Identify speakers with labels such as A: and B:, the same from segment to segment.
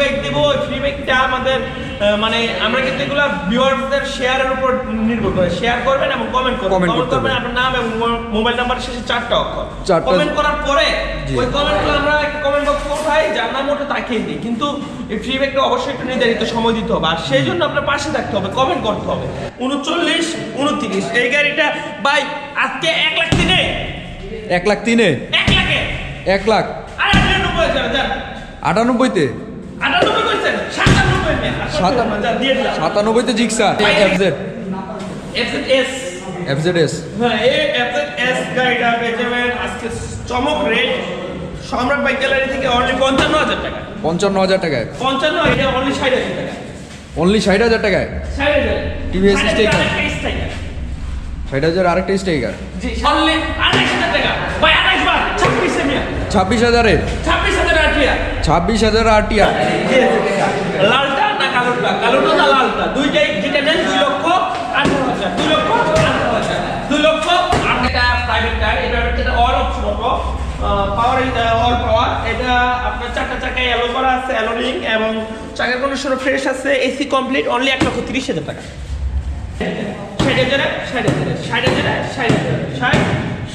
A: Bag দিব ওই free ব্যাগটা আমাদের মানে আমরা কিন্তু এগুলো ভিউয়ারদের শেয়ারের উপর নির্ভর করে। শেয়ার করবেন এবং কমেন্ট করবেন। কমেন্ট করবেন। আপনার নাম এবং মোবাইল নাম্বার শেষে চারটা অক্ষর। কমেন্ট করার পরে ওই কমেন্টগুলো আমরা একটা কমেন্ট বক্স যার নাম ওটা তাকিয়ে দিই। কিন্তু এই ফ্রি ব্যাগটা অবশ্যই একটু নির্ধারিত সময় দিতে হবে। আর সেই জন্য আপনার পাশে থাকতে হবে কমেন্ট করতে হবে। উনচল্লিশ উনত্রিশ এই গাড়িটা বাই আজকে এক লাখ তিনে
B: এক লাখ তিনে
A: এক লাখে।
B: এক লাখ।
A: আর আটানব্বই
B: আটানব্বইতে
A: আটানব্বই করছেন সাতানব্বই মেয়ে
B: সাতানব্বই।
A: যান দিয়ে দিলাম
B: সাতানব্বইতে Gixxer. FZ
A: FS
B: FZ S
A: হ্যাঁ এই এফএস গাড়িটা পেয়ে যাবেন আজকে চমক রেট সম্রাট বাইক গ্যালারি থেকে অনলি পঞ্চান্ন হাজার টাকা।
B: পঞ্চান্ন হাজার টাকায়।
A: পঞ্চান্ন এটা অনলি ষাট হাজার টাকা।
B: অনলি ষাট হাজার টাকায়?
A: ষাট হাজার।
B: TVS
A: ষাট হাজার আরেকটা sticker।
B: ষাট হাজার আরেকটা স্টেকার
A: জি অনলি আঠাশ হাজার টাকা। ভাই আঠাশ বার ছাব্বিশে
B: হাজারে?
A: ছাব্বিশ হাজার আঠিয়া
B: ছাব্বিশ হাজার আটিয়া
A: কালোটা না লালটা। দুইটাই যেটা নেন দুই লক্ষ আঠারো হাজার। দুই লক্ষ আঠারো হাজার। দুই লক্ষ আর এটা প্রাইভেট কার এটা হচ্ছে all option auto power all power এটা আপনার চারটা চাকায় অ্যালো করা আছে অ্যালো রিং এবং চাকার কন্ডিশন ফ্রেশ আছে এসি কমপ্লিট অনলি এক লক্ষ তিরিশ হাজার টাকা। ষাট হাজারে ষাট হাজারে ষাট হাজারে ষাট হাজার ষাট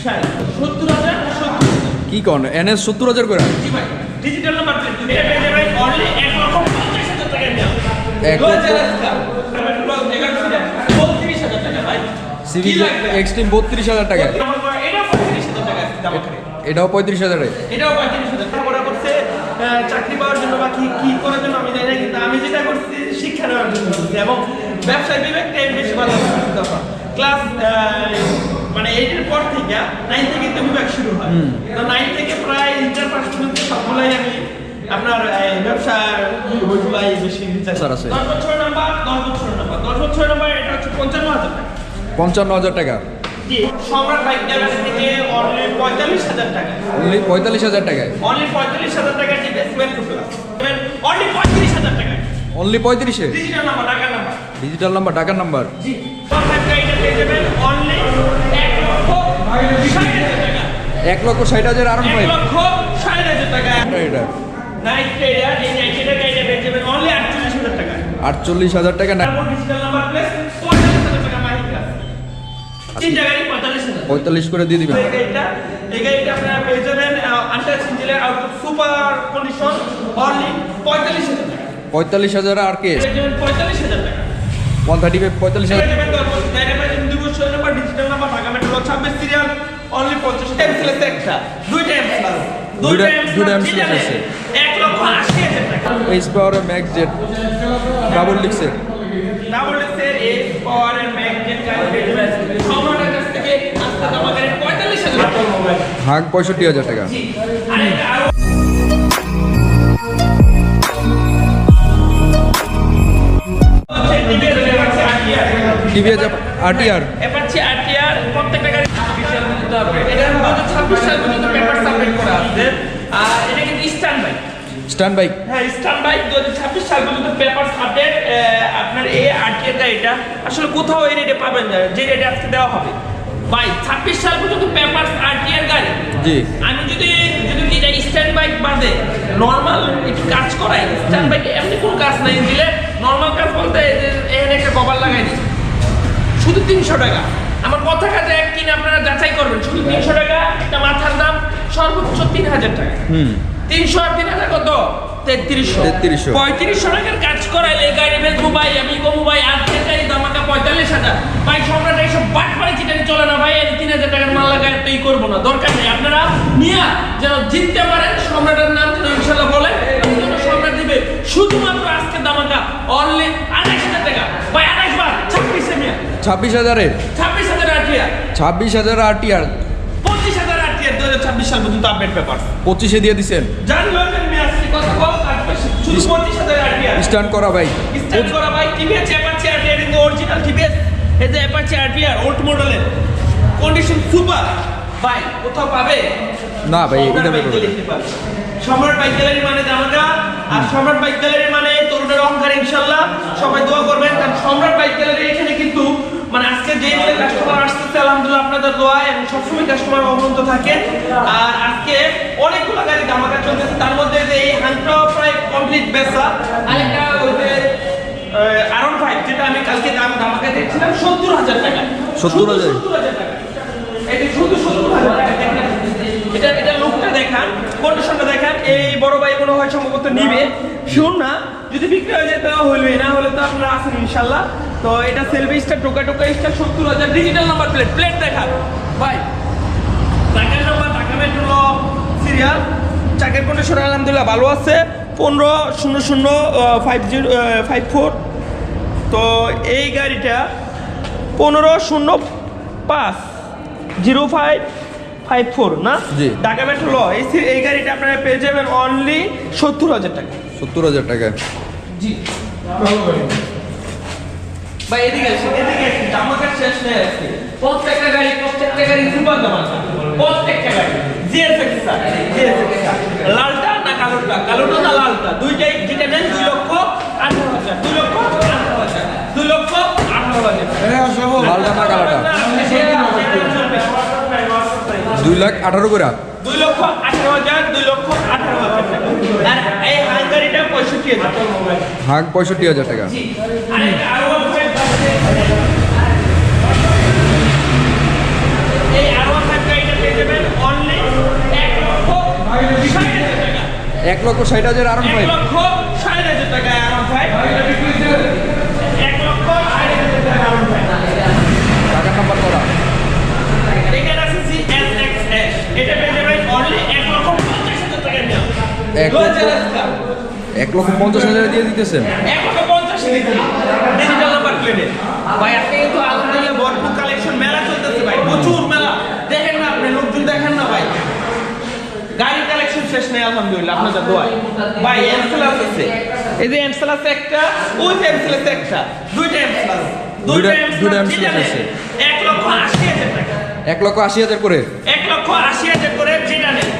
A: ষাট সত্তর হাজার সত্তর
B: কি কন? এনএস সত্তর হাজার করে।
A: জি ভাই ডিজিটাল নাম্বার প্লেট এটা পেয়ে যাবেন অনলি এক লক্ষ পঞ্চাশ হাজার টাকা নিয়ে
B: এক লক্ষ-
A: বত্রিশ হাজার টাকা ভাই
B: সিভি
A: কি লাগবে?
B: এক্সট্রিম বত্রিশ হাজার টাকায়
A: এটা পঁয়ত্রিশ হাজার টাকা।
B: এটাও পঁয়ত্রিশ হাজারে
A: টাকা। ওরা করছে চাকরি পাওয়ার জন্য বা কি কি করার জন্য আমি জানি না কিন্তু আমি যেটা করছি শিক্ষা নেওয়ার জন্য করছি এবং ব্যবসায় বিবেকটা বেশি ভালো ক্লাস মানে এইটের পর থেকে নাইন থেকে বিভাগ শুরু হয়। তো নাইন থেকে প্রায় ইন্টার পাস পর্যন্ত সবগুলাই আমি আপনার এই, ব্যবসা বইগুলাই বেশি
B: আছে।
A: দশ বছর নাম্বার দশ বছর নাম্বার। দশ বছর নাম্বার এটা হচ্ছে পঞ্চান্ন হাজার টাকা।
B: পঞ্চান্ন হাজার টাকা।
A: সম্রাট বাইক গ্যালারি থেকে অনলি পঁয়তাল্লিশ হাজার টাকা।
B: অনলি পঁয়তাল্লিশ হাজার টাকায়?
A: অনলি পঁয়তাল্লিশ হাজার টাকা অনলি পঁয়ত্রিশ হাজার টাকা
B: অনলি পঁয়ত্রিশে?
A: ডিজিটাল নাম্বার
B: ডিজিটাল
A: জি অনলি এক লক্ষ ষাট হাজার
B: এক লক্ষ ষাট হাজার
A: টাকা।
B: এটা।
A: নাইট রাইডার এই নাইট রাইডার গাড়িটা পেয়ে যাবেন অনলি আটচল্লিশ হাজার টাকা।
B: আটচল্লিশ হাজার টাকা না।
A: ডিজিটাল নাম্বার প্লেস পঁয়তাল্লিশ হাজার টাকা মাহিকা তিনটা গাড়ি পঁয়তাল্লিশ হাজার।
B: পঁয়তাল্লিশ করে দিয়ে দিবেন।
A: এই গাড়িটা এই গাড়িটা আপনারা পেয়ে যাবেন আন্টাচ ইঞ্জিনের আউটলুক সুপার কন্ডিশন অনলি পঁয়তাল্লিশ হাজার টাকা।
B: পঁয়তাল্লিশ হাজার আর কে?
A: পঁয়তাল্লিশ হাজার টাকা।
B: ওয়ান থার্টি ফাইভ পঁয়তাল্লিশ হাজার।
A: দুই বছর number digital number Dhaka metro ছাব্বিশ সিরিয়াল অনলি পঞ্চাশ এমসিএস একটা দুইটা এমসিএস
B: দুইটা- দুইটা
A: এমসিএস
B: আছে। H power max Z double
A: কাছ থেকে আজকে আমাদের মোবাইল
B: হাগ পঁয়ষট্টি হাজার টাকা। টিভিএস আরটিআর
A: প্রত্যেকটা গাড়ি ছাব্বিশ সাল পর্যন্ত হবে। এটা দু হাজার ছাব্বিশ সাল পর্যন্ত পেপার সাবমিট করা আছে। আর এটা কিন্তু স্ট্যান্ড বাইক
B: স্ট্যান্ড বাইক
A: হ্যাঁ স্ট্যান্ড বাইক দু হাজার ছাব্বিশ সাল পর্যন্ত পেপার আপডেট আপনার এই RTR গাড়িটা আসলে কোথাও এই রেটে পাবেন না যে রেটে আজকে দেওয়া হবে। ভাই ছাব্বিশ সাল পর্যন্ত পেপার RTR গাড়ি।
B: জি।
A: আমি যদি যদি এটা স্ট্যান্ড বাইক বাদে নর্মাল একটু কাজ করাই। স্ট্যান্ড বাইকে এমনি কোনো কাজ নাই দিলে নর্মাল কাজ বলতে এখানে একটা কভার লাগাই দিই। শুধু তিনশো টাকা। আমার কথা কাজে এক কিনে আপনারা যাচাই করবেন শুধু তিনশো টাকা একটা মাথার দাম সর্বোচ্চ তিন হাজার টাকা।
B: হুম।
A: তিনশো আর তিন হাজার কত? তেত্রিশশো।
B: 3300
A: পঁয়ত্রিশশো টাকার কাজ করাইলে এই গাড়ি বেচবো ভাই আমি ভাই আর পঁয়তাল্লিশ হাজার। ভাই সম্রাট এইসব বাট পাড়ি চিটানি চলে না ভাই আমি তিন হাজার টাকার মাল লাগাই তো ই করব না দরকার নেই। আপনারা নিয়ে যেন জিততে পারেন সম্রাটের নাম যেন ইনশাল্লাহ বলে সম্রাট দিবে শুধুমাত্র আজকে দামাকা অনলি আঠাশ হাজার টাকা। ভাই আঠাশ বার ছাব্বিশে মিয়া।
B: ছাব্বিশ হাজারে
A: ছাব্বিশ হাজার আটিয়া
B: ছাব্বিশ হাজার আরটিআর।
A: পঁচিশ হাজার আটিয়া দু হাজার ছাব্বিশ সাল পর্যন্ত আপডেট পেপার
B: পঁচিশে দিয়ে দিছেন।
A: জান লোকের মেয়ে আসছে কত কম? বেশি শুধু পঁচিশ হাজার আটিয়া
B: স্ট্যান্ড করা বাইক
A: স্টার্ট করা ভাই টিভিএস অ্যাপাচি আরটিআর কিন্তু অরিজিনাল টিভিএস এই যে অ্যাপাচি আরটিআর ওল্ড মডেলের কন্ডিশন সুপার ভাই কোথাও পাবে?
B: না ভাই এটা বের।
A: সম্রাট বাইক গ্যালারি মানে জামাকা আর সম্রাট বাইক গ্যালারি মানে তরুণের অহংকার ইনশাল্লাহ। সবাই দোয়া করবেন কারণ সম্রাট বাইক গ্যালারি এখানে কিন্তু মানে আজকে যে মিলে কাস্টমার আসতেছে আলহামদুলিল্লাহ আপনাদের দোয়া এবং সবসময় কাস্টমার অবনত থাকে আর আজকে অনেকগুলো গাড়ি ধামাকা চলতেছে তার মধ্যে যে এই হান্টটা প্রায় কমপ্লিট বেচা। আরেকটা ওই যে আরন ফাইভ যেটা আমি কালকে দাম ধামাকা দেখছিলাম সত্তর হাজার টাকা।
B: 70,000
A: সত্তর হাজার? টাকা। এই শুধু সত্তর হাজার টাকা এটা এটা লুকটা দেখান কন্ডিশনটা দেখান এই বড় ভাই মনে হয় সম্ভবত নিবে। শুন না যদি বিক্রি হয়ে যায় হইবে না হলে তো আপনারা আছেন ইনশাল্লাহ। তো এটা সেলফি স্টার টোকা টোকা স্টার সত্তর হাজার ডিজিটাল নাম্বার প্লেট প্লেট দেখান ভাই টাকার নাম্বার টাকা মেট্রো সিরিয়াল চাকের কন্ডিশন আলহামদুলিল্লাহ ভালো আছে। পনেরো শূন্য শূন্য ফাইভ জিরো ফাইভ ফোর তো এই গাড়িটা পনেরো শূন্য পাঁচ জিরো ফাইভ ফাইভ ফোর না। ঢাকা মেট্রো ল এই এই গাড়িটা আপনারা পেয়ে যাবেন অনলি সত্তর হাজার টাকা।
B: সত্তর হাজার টাকা
A: জি। ভাই এদিকে আসেন। এদিকে আসেন জামাকার শেষ নেই আজকে প্রত্যেকটা গাড়ি প্রত্যেকটা গাড়ি সুপার দাম আছে। প্রত্যেকটা গাড়ি। জিএসএক্স জিএসএক্স লালটা না কালোটা? কালোটা না লালটা? দুইটাই যেটা নেন দুই লক্ষ আঠারো হাজার। দুই লক্ষ আঠারো হাজার। দুই লক্ষ আঠারো হাজার।
B: লালটা না কালোটা? দুই লাখ আঠারো করে
A: দুই লক্ষ আঠারো হাজার দুই লক্ষ আঠারো হাজার টাকা। আর এই হাঙ্গারিটা পঁয়ষট্টি হাজার।
B: হাঁক পঁয়ষট্টি হাজার টাকা।
A: আরও এক লক্ষ ষাট হাজার টাকা।
B: এক লক্ষ ষাট হাজার আরন
A: এক
B: ফাইভ
A: লক্ষ হাজার টাকায় আরও one এক লক্ষ ষাট হাজার টাকায় আরও one five।
B: টাকার নাম্বার করা
A: এক লক্ষ পঞ্চাশ হাজার
B: এক লক্ষ- পঞ্চাশ হাজার দিয়ে দিতেছেন।
A: এক লক্ষ পঞ্চাশ ভাই আজকে কিন্তু আলহামদুলিল্লাহ ভরপুর কালেকশন মেলা চলতেছে ভাই প্রচুর মেলা। দেখেন না আপনি লোকজন দেখেন না ভাই। গাড়ির কালেকশন শেষ নেই আলহামদুলিল্লাহ আপনাদের দোয়ায়। ভাই এমসেলাস আছে এই যে এমসেলাস একটা ওই যে এমসেলাস একটা দুইটা দুইটা
B: দুইটা- দুইটা
A: এমসেলাস
B: আছে।
A: এক লক্ষ আশি হাজার টাকা।
B: এক লক্ষ আশি হাজার করে?
A: এক লক্ষ আশি হাজার করে যেটা নেই।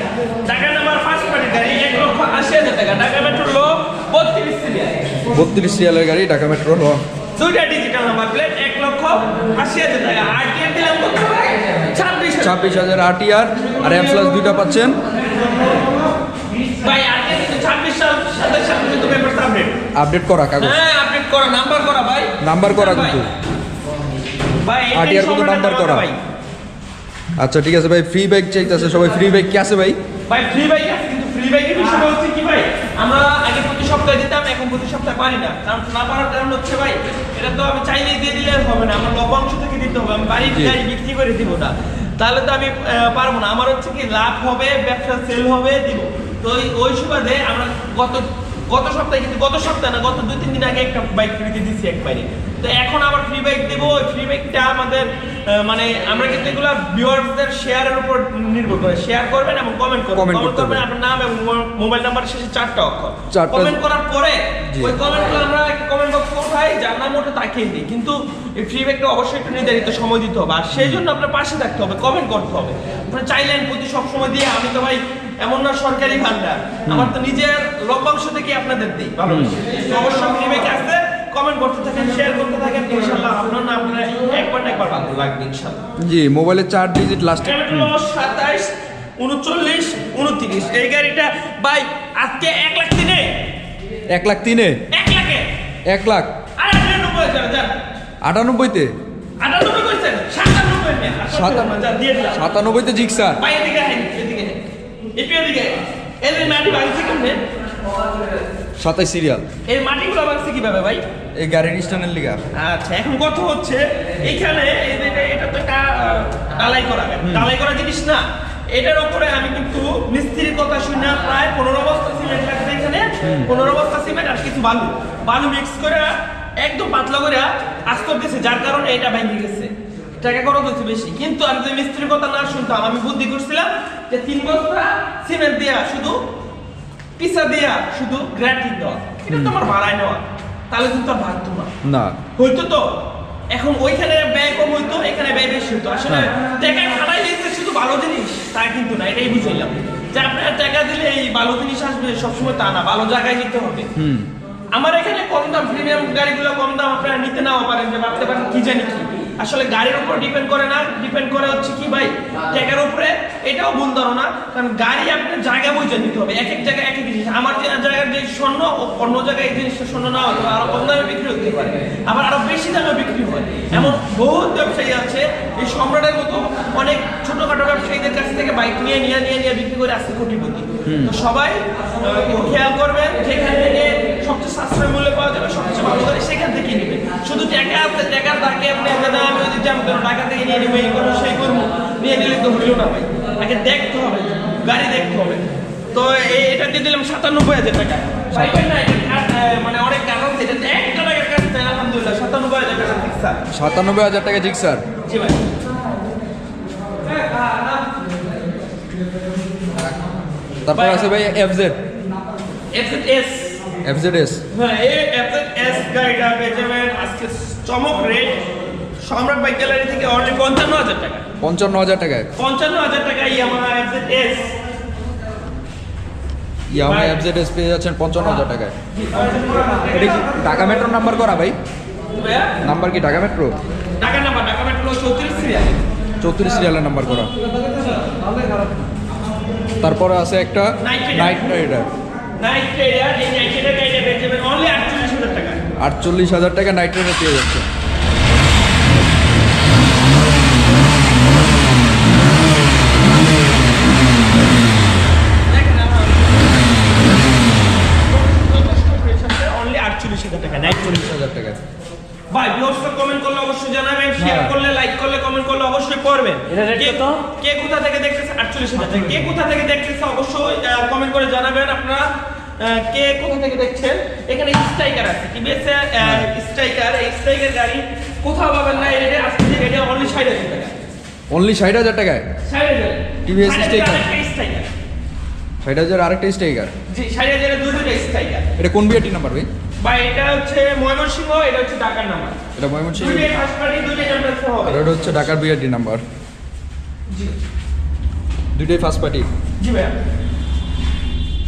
A: ঢাকা নাম্বার ফার্স্ট পার্টি গাড়ি এক লক্ষ আশি হাজার টাকা। ঢাকা মেট্রো লো বত্রিশ সিরিয়াল।
B: বত্রিশ সিরিয়ালের গাড়ি ঢাকা মেট্রো ল।
A: দুইটা ডিজিটাল নাম্বার প্লেট এক লক্ষ আশি হাজার টাকা। আরটিআর দিলাম কত ছাব্বিশ
B: ছাব্বিশ হাজার আরটিআর আর এম প্লাস দুইটা পাচ্ছেন।
A: ভাই আরটিআর কিন্তু ছাব্বিশ সাল কিন্তু পেপার আপডেট
B: আপডেট করা কাগজ।
A: হ্যাঁ আপডেট করা নাম্বার করা ভাই।
B: নাম্বার করা কিন্তু।
A: ভাই।
B: কিন্তু নাম্বার করা।
A: ভাই।
B: আচ্ছা ঠিক আছে ভাই ফ্রি বাইক চাইতেছে সবাই ফ্রি বাইক কি আছে ভাই?
A: ভাই ফ্রি বাইক আছে কিন্তু ফ্রি বাইকের হচ্ছে কি ভাই? আমরা আগে সপ্তাহে দিতাম এখন প্রতি সপ্তাহে পারি না। কারণ না পারার কারণ হচ্ছে ভাই এটা তো আমি চাইলেই দিয়ে দিলে হবে না আমার লভ্যাংশ থেকে দিতে হবে আমি
B: বাড়ি।
A: গাড়ি বিক্রি করে দিব না। তাহলে তো আমি পারব না। আমার হচ্ছে কি লাভ হবে ব্যবসা সেল হবে দিব। তো ওই- ওই সুবাদে আমরা গত গত সপ্তাহে কিন্তু গত সপ্তাহে না গত দুই তিন দিন আগে একটা বাইক ফ্রিতে দিচ্ছি একবারে তো এখন আবার ফ্রি বাইক দেব ওই ফ্রি বাইকটা আমাদের মানে আমরা কিন্তু এগুলো ভিউয়ার্সদের শেয়ারের উপর নির্ভর করে। শেয়ার করবেন এবং কমেন্ট করবেন। কমেন্ট করবেন আপনার নাম এবং মোবাইল নাম্বার শেষে চারটা অক্ষর। কমেন্ট করার পরে। ওই কমেন্টগুলো আমরা একটা কমেন্ট বক্স কোথায় যার নাম ওটা তাকিয়ে দিই। কিন্তু এই ফ্রি ব্যাগটা অবশ্যই একটু নির্ধারিত সময় দিতে হবে। আর সেই জন্য আপনার পাশে থাকতে হবে কমেন্ট করতে হবে। আপনার চাইলেন প্রতি সব সময় দিয়ে আমি তো ভাই এমন না সরকারি ভান্ডার। আমার তো নিজের লভ্যাংশ থেকে আপনাদের দিই ভালোবাসি অবশ্যই ফ্রি ব্যাগ আসতে কমেন্ট করতে থাকেন শেয়ার করতে থাকেন না আপনার একবার না একবার ভালো লাগবে ইনশাল্লাহ
B: জি মোবাইলের চার ডিজিট লাস্টে
A: সাতাইশ উনচল্লিশ উনত্রিশ। এই গাড়িটা ভাই আজকে এক লাখ তিনে
B: এক লাখ তিনে?
A: এক লাখে।
B: এক লাখ। আটানব্বইতে? সাতানব্বইতে জিক্সার। সাতাইশ সিরিয়াল
A: এই মাটিগুলো ভাঙছে কীভাবে ভাই?
B: এই গাড়ির স্ট্যান্ডের লিগা
A: আচ্ছা এখন কথা হচ্ছে যে এটা- এটা তো একটা ডালাই করা ডালাই করা জিনিস না। এটার উপরে আমি কিন্তু মিস্ত্রির কথা শুনে প্রায় পনেরো বস্তা সিমেন্ট লাগছে এখানে। পনেরো বস্তা সিমেন্ট আর কিছু বালু। বালু মিক্স করে একদম পাতলা করে আস্তর দিয়েছে যার কারণে এটা ভেঙে গেছে। টাকা খরচ হচ্ছে বেশি। কিন্তু আমি যদি মিস্ত্রির কথা না শুনতাম আমি বুদ্ধি করছিলাম যে তিন বস্তা সিমেন্ট দেয়া শুধু পিসা দেয়া শুধু গ্র্যাটিং দেওয়া। এটা তো আমার ভাড়ায় নেওয়া। তাহলে কিন্তু আর ভাগতো না।
B: না।
A: হইতো তো। এখন ওইখানে ব্যয় কম হইতো এখানে ব্যয় বেশি হতো আসলে
B: হ্যাঁ।
A: টাকা খাটাই দিতে শুধু ভালো জিনিস তা কিন্তু না এটাই বুঝাইলাম। যে আপনার টাকা দিলে এই ভালো জিনিস আসবে সবসময় তা না ভালো জায়গায় যেতে হবে। আমার এখানে কম দাম প্রিমিয়াম গাড়িগুলো কম দাম আপনারা নিতে নাও পারেন যে ভাবতে পারেন কি জানি কি। আসলে গাড়ির উপর ডিপেন্ড করে না ডিপেন্ড করে হচ্ছে কি ভাই? টাকার উপরে, এটাও ভুল ধারণা, কারণ গাড়ি আপনার জায়গা বুঝে নিতে হবে, এক এক জায়গায় এক এক জিনিস। আমার জায়গার যে স্বর্ণ, অন্য জায়গায় এই জিনিসটা স্বর্ণ না হতে আরও কম দামে বিক্রি হতে পারে, আবার আরও বেশি দামে বিক্রি হয়। এমন বহু ব্যবসায়ী আছে, এই সম্রাটের মতো অনেক ছোটখাটো ব্যবসায়ীদের কাছ থেকে বাইক নিয়ে নিয়ে নিয়ে নিয়ে বিক্রি করে আসছে কোটিপতি। তো সবাই খেয়াল করবেন যেখান থেকে সবচেয়ে সাশ্রয় মূল্যে পাওয়া যাবে সবচেয়ে ভালো করে সেখান থেকে নেবেন শুধু টাকা আছে টাকার দাগে আপনি একটা আমি যদি জাম করো টাকা থেকে নিয়ে নেব এই করব সেই করব। নিয়ে নিলে তো হইল না ভাই। আগে দেখতে হবে গাড়ি দেখতে হবে। তো এটা দিয়ে দিলাম সাতানব্বই হাজার টাকা। ভাই না মানে অনেক কাজ এটা একটা টাকার কাজ আলহামদুলিল্লাহ সাতানব্বই হাজার টাকা ঠিক স্যার।
B: সাতানব্বই হাজার টাকা ঠিক স্যার।
A: জি ভাই।
B: তারপর আছে ভাই FZ
A: S S
B: FZ S
A: হ্যাঁ এই এস গাড়িটা পেয়ে যাবেন আজকে চমক রেট সম্রাট বাইক গ্যালারি থেকে অনলি পঞ্চান্ন হাজার টাকা
B: পঞ্চান্ন হাজার টাকায়
A: পঞ্চান্ন হাজার টাকা Yamaha FZ S
B: FZ S পেয়ে যাচ্ছেন পঞ্চান্ন হাজার টাকায়। এটা কি ঢাকা মেট্রোর নাম্বার করা ভাই? নাম্বার কি ঢাকা মেট্রো?
A: টাকা নাম্বার টাকা মেট্রো চৌত্রিশ সিরিয়াল
B: চৌত্রিশ সিরিয়ালের নাম্বার করা। তারপরে আছে একটা নাইট রাইডার
A: নাইট রাইডার এই নাইট রাইডার গাড়িটা পেয়ে যাবেন অনলি আটচল্লিশ হাজার টাকা
B: নাইট পেয়ে যাচ্ছে।
A: দেখেন আমার যথেষ্ট fresh আছে, only 48,000 টাকা, night চল্লিশ
B: চল্লিশ হাজার টাকায়
A: ভাই ভিউয়ার্সরা কমেন্ট করলে অবশ্যই জানাবেন শেয়ার
B: হ্যাঁ।
A: করলে লাইক করলে কমেন্ট করলে অবশ্যই করবেন।
C: rate
A: কে- কোথা থেকে দেখতেছে? 48,000 টাকা। কে কোথা থেকে দেখতেছে? অবশ্যই কমেন্ট করে জানাবেন আপনারা। কে কোথা থেকে দেখছেন? এখানে স্ট্রাইকার আছে। টিভিএস। স্ট্রাইকার এই স্ট্রাইকার গাড়ি কোথাও পাবেন না এই রেটে আজকে যে রেটে অনলি 60,000 টাকা।
B: অনলি ষাট হাজার টাকায়?
A: 60,000
B: TVS
A: 60,000
B: Striker।
A: একটা স্ট্রাইকার।
B: ষাট হাজার আরেকটা স্ট্রাইকার?
A: জি 60,000 এর দুই দুটো স্ট্রাইকার।
B: এটা কোন বিআরটি নাম্বার ভাই?
A: এটা হচ্ছে ময়মনসিংহ এটা হচ্ছে ঢাকার নাম্বার।
B: এটা ময়মনসিংহ।
A: দুইটাই ফার্স্ট দুইটাই চ্যাম্পিয়নশিপ হবে।
B: এটা হচ্ছে ঢাকার বিআরটি নাম্বার।
A: জি।
B: দুইটাই ফার্স্ট পার্টি
A: জি ভাইয়া।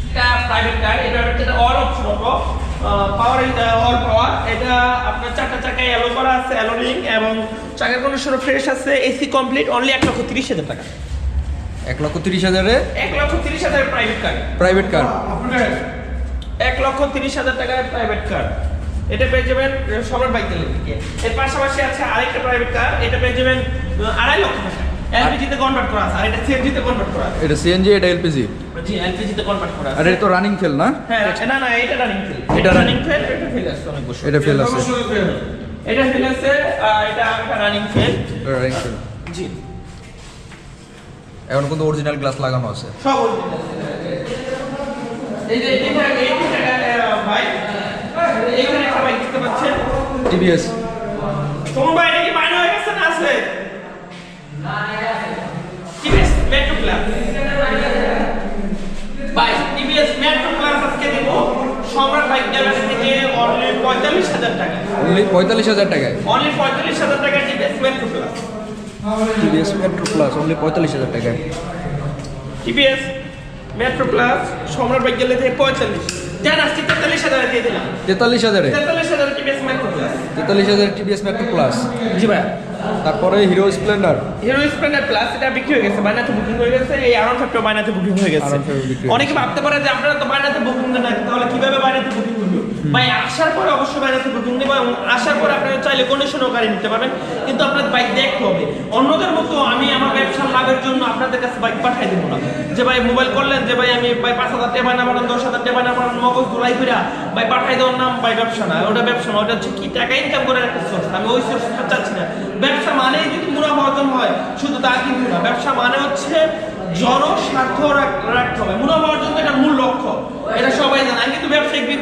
A: এটা প্রাইভেট কার এটা হচ্ছে all option auto power all power এটা আপনার চারটা চাকায় অ্যালো করা আছে অ্যালো রিং এবং চাকার কন্ডিশন ফ্রেশ আছে এসি কমপ্লিট অনলি এক লক্ষ তিরিশ হাজার টাকা।
B: এক লক্ষ তিরিশ হাজারে?
A: এক লক্ষ তিরিশ হাজার প্রাইভেট কার
B: প্রাইভেট কার
A: এক লক্ষ তিরিশ হাজার টাকায় প্রাইভেট কার এটা পেয়ে যাবেন সম্রাট বাইক থেকে এর পাশাপাশি আছে আরেকটা প্রাইভেট কার এটা পেয়ে যাবেন আড়াই লক্ষ টাকা। এলপিজিতে কনভার্ট করা আছে আর এটা সিএনজিতে কনভার্ট করা আছে।
B: এটা সিএনজি এটা এলপিজি
A: জি এলপিজিতে কনভার্ট করা
B: আর এটা তো রানিং ফেল না?
A: হ্যাঁ না না এটা রানিং ফেল
B: এটা
A: এটা রানিং ফেল এটা ফেল আছে অনেক বছর।
B: এটা ফেল আছে।
A: এটা ফেল আছে এটা একটা রানিং ফেল
B: রানিং ফেল
A: জি।
B: এখন কিন্তু অরিজিনাল গ্লাস লাগানো আছে।
A: সব original। এই যে এটা এই দুটা ভাই এইখানে একটা বাইক দেখতে পাচ্ছেন?
B: টিভিএস
A: তোমার ভাই এটা কি মাইনে হয়ে গেছে না আছে টিভিএস মেট্রো প্লাস ভাই মেট্রো প্লাস আজকে দেব সম্রাট বাইক গ্যালারি থেকে অনলি পঁয়তাল্লিশ হাজার টাকা।
B: অনলি পঁয়তাল্লিশ হাজার টাকায়?
A: অনলি পঁয়তাল্লিশ হাজার টাকা TVS metro plus
B: TVS metro plus only পঁয়তাল্লিশ হাজার টাকায়।
A: TVS metro plus Samrat bike gallery থেকে পঁয়তাল্লিশ। জান আজকে তেতাল্লিশ হাজার দিয়ে দিলাম।
B: তেতাল্লিশ হাজারে?
A: তেতাল্লিশ হাজার টিভিএস মেট্রো প্লাস
B: তেতাল্লিশ হাজার টিভিএস মেট্রো প্লাস
A: জি ভাই
B: তারপরে Hero Splendor
A: Hero Splendor plus এটা বিক্রি হয়ে গেছে বাইনাতে বুকিং হয়ে গেছে এই আরন ফ্যাক্টর বাইনাতে বুকিং হয়ে গেছে। অনেকে ভাবতে পারে যে আপনারা তো বাইনাতে বুকিং না তাহলে কীভাবে বাইনাতে বুকিং করবে? ভাই, আসার পরে অবশ্যই বাইনাতে বুকিং নেবে এবং আসার পরে আপনারা চাইলে কন্ডিশনও গাড়ি নিতে পারবেন, কিন্তু আপনার বাইক দেখতে হবে। অন্যদের মতো আমি আমার ব্যবসার লাভের জন্য আপনাদের কাছে বাইক পাঠাই দেবো না। যে ভাই মোবাইল করলেন, যে ভাই, আমি ভাই পাঁচ হাজার টাকা না বানান দশ হাজার টাকা না বানান মগজ ধুলাই করে ভাই পাঠাই দেওয়ার নাম ভাই ব্যবসা না, ওটা ব্যবসা না, ওটা হচ্ছে কি টাকা ইনকাম করার একটা সোর্স আমি ওই সোর্সটা চাচ্ছি না। ব্যবসা মানেই যদি মুনাফা অর্জন হয়, শুধু তা কিন্তু না, ব্যবসা মানে হচ্ছে জনস্বার্থ রাখ- রাখতে হবে। মুনাফা অর্জন এটা মূল লক্ষ্য এটা সবাই জানে আমি কিন্তু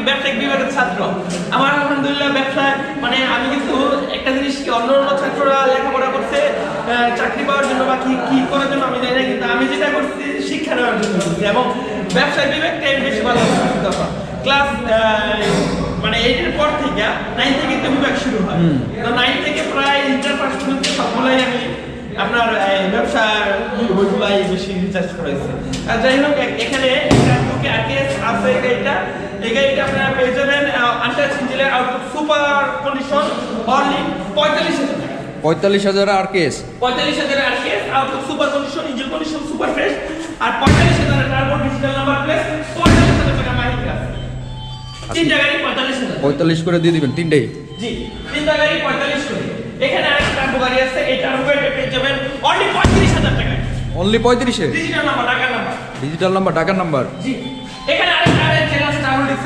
A: ব্যবসায়িক বিভাগের ছাত্র। আমার আলহামদুলিল্লাহ ব্যবসায় মানে আমি কিন্তু একটা জিনিস কি অন্য অন্য ছাত্ররা লেখাপড়া করছে চাকরি পাওয়ার জন্য বা কি কি করার জন্য আমি জানি না কিন্তু আমি যেটা করছি শিক্ষা নেওয়ার জন্য। করছি এবং ব্যবসায় বিবেকটা আমি বেশি ভালো ক্লাস মানে এইটের পর থেকে নাইন থেকে কিন্তু বিভাগ শুরু হয়। তো নাইন থেকে প্রায় ইন্টার পাস পর্যন্ত সবগুলাই আমি আপনার ব্যবসার বইগুলাই বেশি রিচার্জ করেছে। আর যাই হোক এখানে আছে এই গাড়িটা এই আপনারা পেয়ে যাবেন আন্টাচ ইঞ্জিনের আউটপুট সুপার কন্ডিশন অনলি পঁয়তাল্লিশ হাজার টাকা।
B: পঁয়তাল্লিশ হাজার আর কেস
A: পঁয়তাল্লিশ হাজার আর case outlook super condition engine condition super fresh আর পঁয়তাল্লিশ হাজার টার্বো ডিজিটাল নাম্বার প্লেস পঁয়তাল্লিশ হাজার টাকা মাহিকা তিন জায়গায় পঁয়তাল্লিশ হাজার।
B: পঁয়তাল্লিশ করে দিয়ে দিবেন তিনটেই?
A: জি পঁয়তাল্লিশ করে। এখানে আরেকটা টার্বো গাড়ি আছে এই টার্বো গাড়িটা পেয়ে যাবেন অনলি পঁয়ত্রিশ হাজার টাকায়।
B: অনলি পঁয়ত্রিশে?
A: ডিজিটাল নাম্বার টাকা নাম্বার
B: ডিজিটাল নাম্বার
A: জি এখানে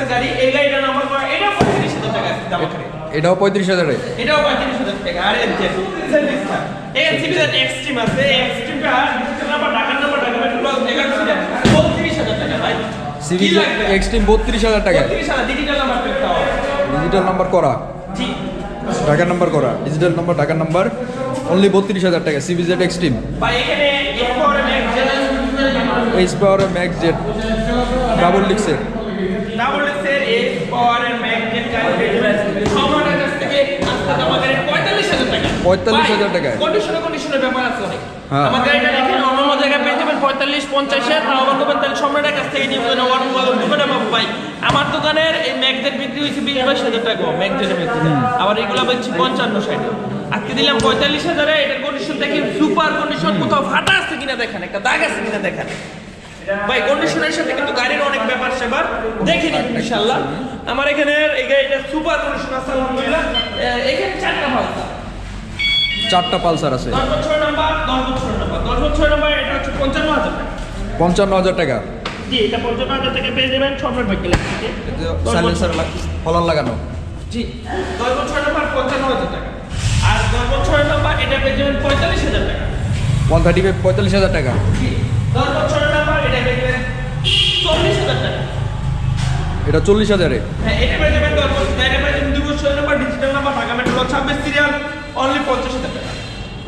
A: আছে ডাবল এই গাড়িটার নাম্বার করা এটা পঁয়ত্রিশ হাজার টাকা দাম
B: এটাও পঁয়ত্রিশ হাজারে
A: এটাও পঁয়ত্রিশ হাজার টাকা। আর এর যে সার্ভিসটা এক্সট্রিম আছে এক্সট্রিমটা নাম্বার টাকার নাম্বার টাকা মেট্রো এগারো হাজার টাকা ভাই।
B: সিভি
A: কি
B: এক্সট্রিম বত্রিশ হাজার টাকা।
A: ডিজিটাল নাম্বার
B: ডিজিটাল নাম্বার করা। নাম্বার করা। ডিজিটাল নাম্বার টাকার নাম্বার অনলি বত্রিশ হাজার টাকা সিভিজেড এক্সট্রিম
A: বা
B: H power max Z double ডিক্সের
A: double এক্সের এ পাওয়ারের ম্যাগনেট গাড়ি পেয়ে কাছ থেকে আজকে জমা করেন টাকা।
B: 45,000 টাকায়।
A: কন্ডিশনে কন্ডিশনের ব্যাপার আছে অনেক।
B: হ্যাঁ।
A: অন্য জায়গায় পেয়ে যাবেন তাও আমার দোকান তাহলে সম্রাটের কাছ থেকে নিয়ে যাবেন ওয়ান মোবাইল দোকানে ভাই। আমার দোকানের এই ম্যাগনেট বিক্রি হয়েছে বিশ বাইশ হাজার টাকা। ম্যাগনেটের বিক্রি। আবার এগুলো বেচছি পঞ্চান্ন ষাট। আজকে দিলাম পঁয়তাল্লিশ হাজারে। এটার কন্ডিশন দেখেন সুপার কন্ডিশন কোথাও ফাটা আছে কিনা দেখেন একটা দাগ আছে কিনা দেখেন। ভাই কন্ডিশনের সাথে কিন্তু গাড়ির অনেক ব্যাপার সেবার দেখে নিন ইনশাল্লাহ আমার এখানে এই গাড়িটা সুপার কন্ডিশন আছে আলহামদুলিল্লাহ এখানে চারটা ভাগ
B: চারটা পালসার আছে।
A: দশ বছর নাম্বার দশ বছর নাম্বার দশ বছর নাম্বার এটা হচ্ছে পঞ্চান্ন হাজার টাকা।
B: পঞ্চান্ন হাজার টাকা।
A: জি এটা পঞ্চান্ন হাজার টাকা পেয়ে যাবেন সম্রাট দশ
B: সাইলেন্সার ফলার লাগানো।
A: জি দশ বছর নাম্বার পঞ্চান্ন হাজার টাকা। আর দশ বছর নাম্বার এটা পেয়ে যাবেন পঁয়তাল্লিশ হাজার টাকা।
B: ওয়ান থার্টি ফাইভ পঁয়তাল্লিশ হাজার টাকা।
A: জি দশ বছর নাম্বার এটা পেয়ে যাবেন চল্লিশ হাজার টাকা।
B: এটা চল্লিশ হাজারে?
A: হ্যাঁ এটা দুই বছর number digital number Dhaka metro ছাব্বিশ সিরিয়াল অনলি পঞ্চাশ হাজার টাকা।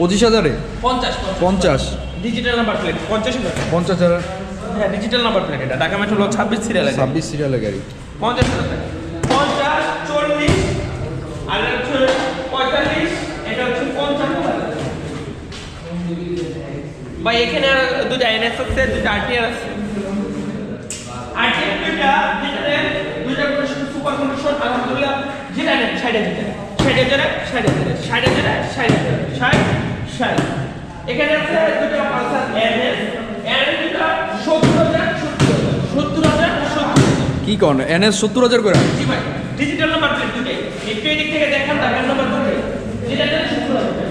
B: পঁচিশ হাজারে?
A: পঞ্চাশ
B: পঞ্চাশ।
A: ডিজিটাল নাম্বার প্লেট পঞ্চাশ হাজার
B: পঞ্চাশ হাজার?
A: হ্যাঁ ডিজিটাল নাম্বার প্লেট এটা ঢাকা মেট্রো ছাব্বিশ সিরিয়াল
B: ছাব্বিশ সিরিয়ালের গাড়ি।
A: পঞ্চাশ হাজার টাকা। পঞ্চাশ চল্লিশ আর হচ্ছে পঁয়তাল্লিশ এটা হচ্ছে হাজার ভাই এখানে দুটা এনএস আছে দুটা আরটিআর আছে। আরটিআর দুইটা যেটাতে দুইটা কন্ডিশন সুপার কন্ডিশন আলহামদুলিল্লাহ যেটা নেন ষাট হাজার ষাট হাজার ষাট হাজার ষাট হাজার ষাট ষাট এখানে আছে দুটা পালসার এনএস এনএস দুটা সত্তর হাজার সত্তর হাজার সত্তর
B: কি কন? এনএস সত্তর হাজার করে?
A: জি ভাই ডিজিটাল নাম্বার প্লেট দুটোই একটু এদিক থেকে দেখান টাকার নাম্বার দুটোই যেটা যেটা সত্তর হাজার টাকা।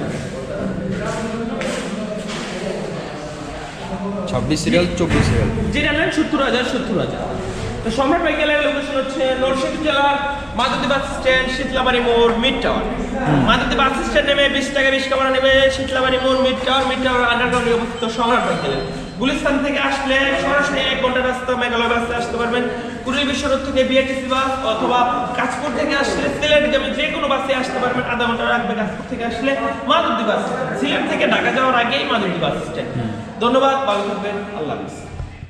B: ছাব্বিশ সিরিয়াল চব্বিশ সিরিয়াল।
A: যেটা নেন সত্তর হাজার সত্তর হাজার। তো সম্রাট পাইকালের লোকেশন হচ্ছে নরসিংহ জেলার মাদুদি বাস স্ট্যান্ড শীতলাবাড়ি মোড় মিড টাওয়ার। মাদুদি বাস স্ট্যান্ড নেমে বিশ টাকা বিশ কামড়া নেবে শীতলাবাড়ি মোড় মিড টাওয়ার। মিড টাওয়ার আন্ডারগ্রাউন্ডে অবস্থিত সম্রাট পাইকালের গুলিস্তান থেকে আসলে সরাসরি এক ঘণ্টা রাস্তা মেঘালয় বাসে আসতে পারবেন। কুড়িল বিশ্বরোড থেকে বিআরটিসি বাস অথবা কাজপুর থেকে আসলে সিলেটগামী যে কোনো বাসে আসতে পারবেন আধা ঘণ্টা রাখবে কাজপুর থেকে আসলে মাদুদি বাস। সিলেট থেকে ঢাকা যাওয়ার আগেই মাদুদি বাস স্ট্যান্ড ধন্যবাদ ভালো থাকবেন আল্লাহ হাফিজ।